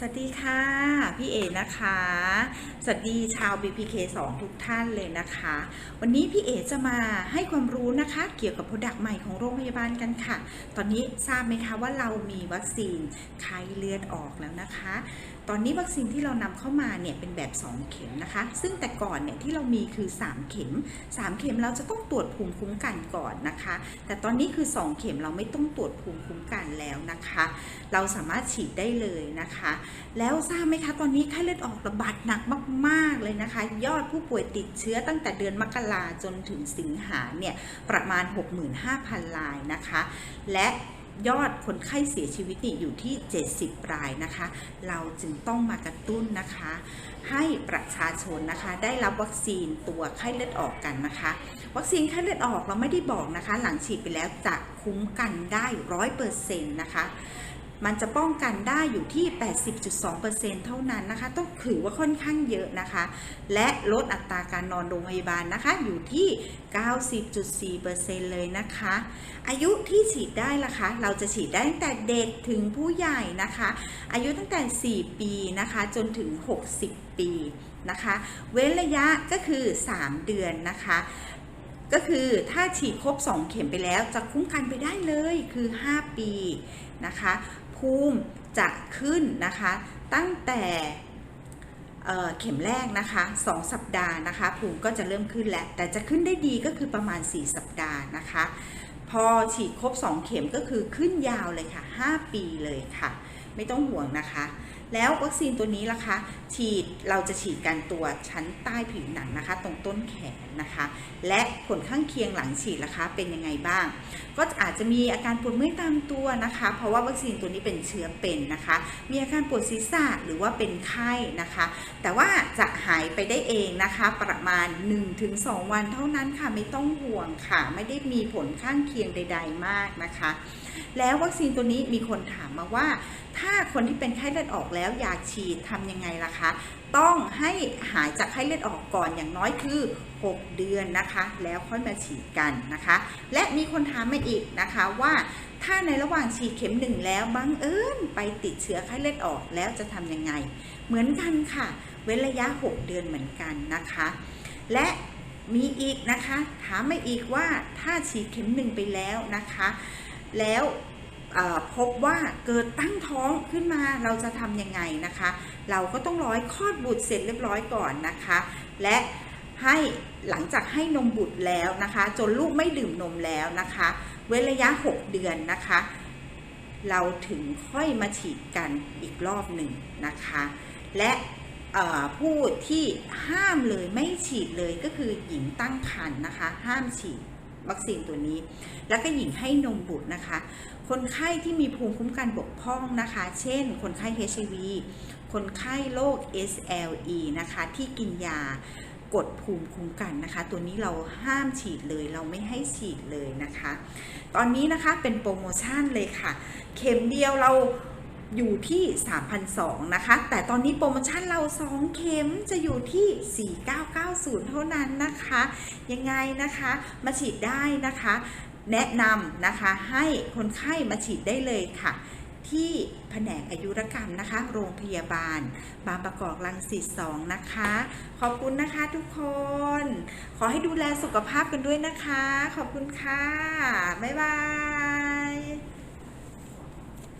สวัสดีค่ะ พี่เอนะคะ สวัสดีชาว BPK 2 ทุกท่านเลยนะคะ วันนี้พี่เอจะมาให้ความรู้นะคะ เกี่ยวกับผดักใหม่ของโรงพยาบาลกันค่ะ ตอนนี้ทราบไหมคะว่าเรามีวัคซีนไข้เลือดออกแล้วนะคะ ตอนนี้วัคซีนที่เรานำเข้ามาเนี่ยเป็นแบบ 2 เข็มนะคะ ซึ่งแต่ก่อนเนี่ยที่เรามีคือ 3 เข็ม 3 เข็มเราจะต้องตรวจภูมิคุ้มกันก่อนนะคะ แต่ตอนนี้คือ 2 เข็มเราไม่ต้องตรวจภูมิคุ้มกันแล้วนะคะ เราสามารถฉีดได้เลยนะคะ แล้วทราบไหมคะตอนนี้ไข้เลือดออกระบาดหนักมาก ๆเลยนะคะ ยอดผู้ป่วยติดเชื้อตั้งแต่เดือนมกราจนถึงสิงหาเนี่ยประมาณ 65,000 รายนะคะ และ ยอดคนไข้เสียชีวิตนี่อยู่ที่ 70 รายนะคะ เราจึงต้องมากระตุ้นนะคะ ให้ประชาชนนะคะได้รับวัคซีนตัวไข้เลือดออกกันนะคะ วัคซีนไข้เลือดออกเราไม่ได้บอกนะคะ หลังฉีดไปแล้วจะคุ้มกันได้ร้อยเปอร์เซ็นต์นะคะ มันจะป้องกันได้อยู่ที่ 80.2%เท่านั้นนะคะ ต้องถือว่าค่อนข้างเยอะนะคะ และลดอัตราการนอนโรงพยาบาลนะคะ อยู่ที่ 90.4%เลยนะคะ อายุที่ฉีดได้ละคะ เราจะฉีดได้ตั้งแต่เด็กถึงผู้ใหญ่นะคะ อายุตั้งแต่ 4 ปีนะคะ จนถึง 60 ปีนะคะ เว้นระยะก็คือ 3 เดือนนะคะก็คือถ้าฉีดครบ 2 เข็มไปแล้วจะคุ้มกันไปได้เลยคือ 5 ปีนะคะ ภูมิจะขึ้นนะคะ ตั้งแต่เเข็มแรกนะคะ 2 สัปดาห์นะคะ ภูมิก็จะเริ่มขึ้นแล้ว แต่จะขึ้นได้ดีก็คือประมาณ 4 สัปดาห์นะคะ พอฉีดครบ 2 เข็มก็คือขึ้นยาวเลยค่ะ 5 ปีเลยค่ะ ไม่ต้องห่วงนะคะ แล้ววัคซีนตัวนี้ล่ะคะ ฉีดเราจะฉีดกันตัวชั้นใต้ผิวหนังนะคะ ตรงต้นแขนนะคะ และผลข้างเคียงหลังฉีดล่ะคะ เป็นยังไงบ้าง ก็อาจจะมีอาการปวดเมื่อยตามตัวนะคะ เพราะว่าวัคซีนตัวนี้เป็นเชื้อเป็นนะคะ มีอาการปวดศีรษะหรือว่าเป็นไข้นะคะ แต่ว่าจะหายไปได้เองนะคะ ประมาณ 1-2 วันเท่านั้นค่ะไม่ต้องห่วงค่ะ ไม่ได้มีผลข้างเคียงใด ๆ มากนะคะ แล้ววัคซีนตัวนี้มีคนถามมาว่า ถ้าคนที่เป็นไข้เลือดออกแล้วอยากฉีดทำยังไงล่ะคะ ต้องให้หายจากไข้เลือดออกก่อนอย่างน้อยคือ 6 เดือนนะคะ แล้วค่อยมาฉีดกันนะคะ และมีคนถามมาอีกนะคะว่าถ้าในระหว่างฉีดเข็มหนึ่งแล้วบังเอิญไปติดเชื้อไข้เลือดออกแล้วจะทำยังไง เหมือนกันค่ะ เว้นระยะ 6 เดือนเหมือนกันนะคะ และมีอีกนะคะ ถามมาอีกว่าถ้าฉีดเข็มหนึ่งไปแล้วนะคะ แล้ว พบว่าเกิดตั้งท้องขึ้นมาเราจะทำยังไงนะคะ เราก็ต้องร้อยคลอดบุตรเสร็จเรียบร้อยก่อนนะคะ และให้หลังจากให้นมบุตรแล้วนะคะ จนลูกไม่ดื่มนมแล้วนะคะ เว้นระยะ 6 เดือนนะคะ เราถึงค่อยมาฉีดกันอีกรอบหนึ่งนะคะ และผู้ที่ห้ามเลยไม่ฉีดเลยก็คือหญิงตั้งครรภ์นะคะ ห้ามฉีด วัคซีนตัวนี้ แล้วก็หญิงให้นมบุตรนะคะ คนไข้ที่มีภูมิคุ้มกันบกพร่องนะคะ เช่น คนไข้ HIV คนไข้โรค SLE นะคะที่กินยากดภูมิคุ้มกันนะคะ ตัวนี้เราห้ามฉีดเลยเราไม่ให้ฉีดเลยนะคะ ตอนนี้นะคะเป็นโปรโมชั่นเลยค่ะ เข็มเดียวเรา อยู่ที่3,200นะคะ แต่ตอนนี้โปรโมชั่นเรา 2 เข็มจะอยู่ที่ 4990 เท่านั้นนะคะ ยังไงนะคะ มาฉีดได้นะคะ แนะนำนะคะให้คนไข้มาฉีดได้เลยค่ะ ที่แผนกอายุรกรรมนะคะ โรงพยาบาล บางประกอบรังสิต2นะคะ ขอบคุณนะคะทุกคน ขอให้ดูแลสุขภาพกันด้วยนะคะ ขอบคุณค่ะ บ๊ายบาย